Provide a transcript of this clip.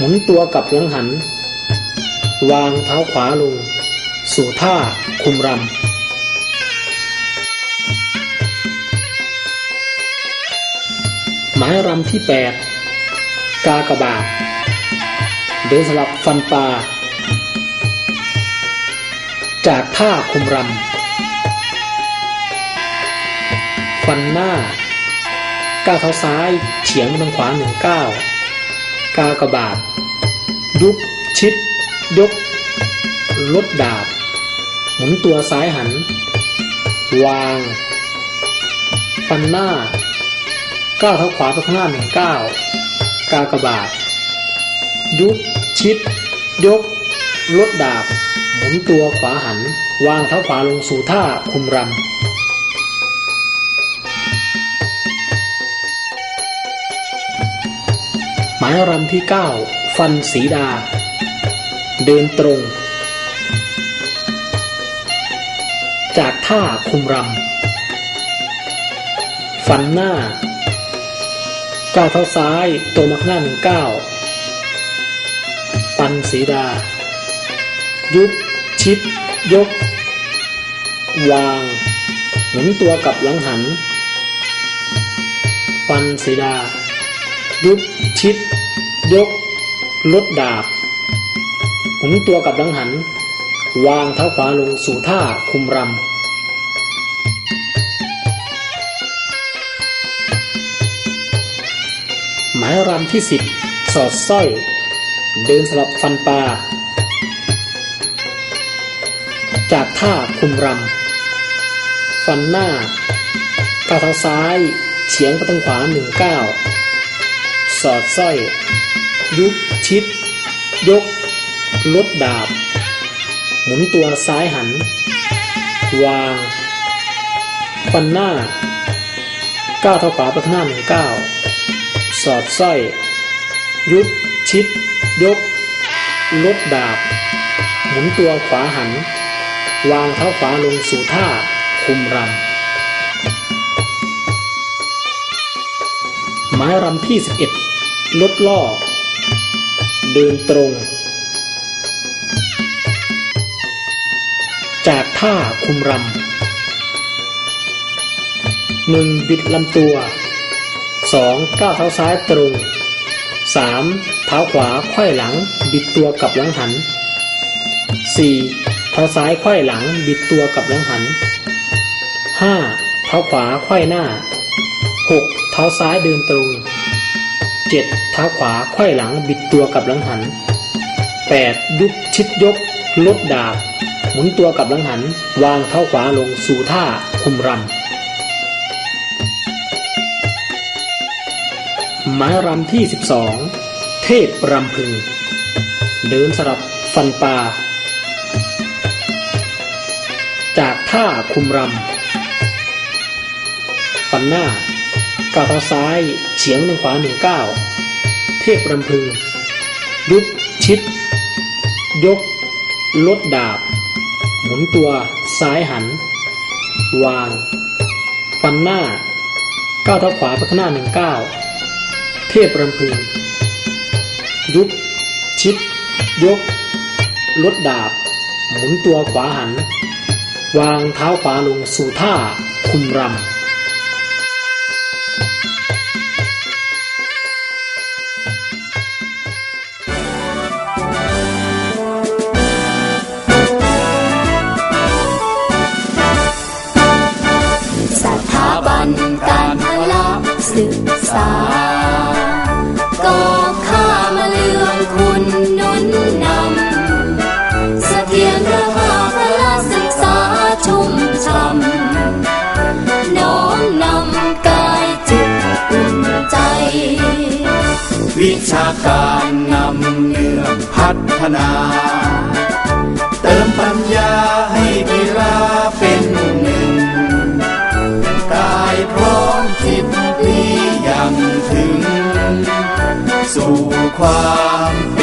หมุนตัวกลับหลังหัน วางเท้าขวาลง สู่ท่าคุมรำหมายรำที่ 8 กากบาทเดินสลับฟันปลา จากท่าคุมรำ ฟันหน้าก้าวเท้าซ้ายเฉียงไปทางขวาหนึ่งก้าว กากบาท ยุบชิด ยก ลดดาบ หมุนตัวซ้ายหัน วาง ฟันหน้า ก้าวเท้าขวาไปข้างหน้าหนึ่งก้าวกากบาท ยุบชิด ยก ลดดาบ หมุนตัวขวาหัน วางเท้าขวาลงสู่ท่าคุมรำ หมายรำที่ 9 ฟันสีดา เดินตรง จากท่าคุมรำ ฟันหน้า ก้าวเท้าซ้ายตรงมาข้างหน้าหนึ่งก้าวฟันสีดา ยุบ ชิด ยก วางหมุนตัวกับหลังหันฟันสีดา ยุบชิด ยก ลดดาบหมุนตัวกับหลังหัน วางเท้าขวาลงสู่ท่าคุมรำหมายรำที่สิบสอดสร้อย เดินสลับฟันปลาจากท่าคุมรำ ฟันหน้าก้าวเท้าซ้าย เฉียงไปทางขวาหนึ่งก้าว สอดสร้อย ยุบชิด ยก ลดดาบ หมุนตัวซ้ายหัน วางฟันหน้าก้าวเท้าขวาไปข้างหน้าหนึ่งก้าวสอดสร้อย ยุบชิด ยก ลดดาบ หมุนตัวขวาหัน วางเท้าขวาลงสู่ท่าคุมรำายรำที่ 11 ลดล่อ เดินตรง จากท่าคุมรำหนึ่งบิดลำตัวสองก้าวเท้าซ้ายตรงสามเท้าขวาไขว้หลัง บิดตัวกลับหลังหันสี่เท้าซ้ายไขว้หลัง บิดตัวกลับหลังหันห้าเท้าขวาไขว้หน้าหก ท้าซ้ายเดินตรงเจ็ดเท้าขวาไขว้หลังบิดตัวกับหลังหันแปดยุบชิดยก ลดดาบ หมุนตัวกับหลังหัน วางเท้าขวาลงสู่ท่าคุมรำหมารำที่ 12 เทพรำพึง เดินสลับฟันปลาจากท่าคุมรำ ฟันหน้า ก้าวเท้าซ้ายเฉียงหนึ่งขวาหนึ่งก้าวเทพรำพึง ยุบชิด ยก ลดดาบ หมุนตัวซ้ายหัน วาง ฟันหน้าก้าวเท้าขวาไปข้างหน้าหนึ่งก้าวเทพรำพึง ยุบชิด ยก ลดดาบ หมุนตัวขวาหัน วางเท้าขวาลงสู่ท่าคุมรำาการนำเรื่องพัฒนา เติมปัญญาให้กีฬาเป็นหนึ่ง กายพร้อมจิตดียังถึง สู่ความ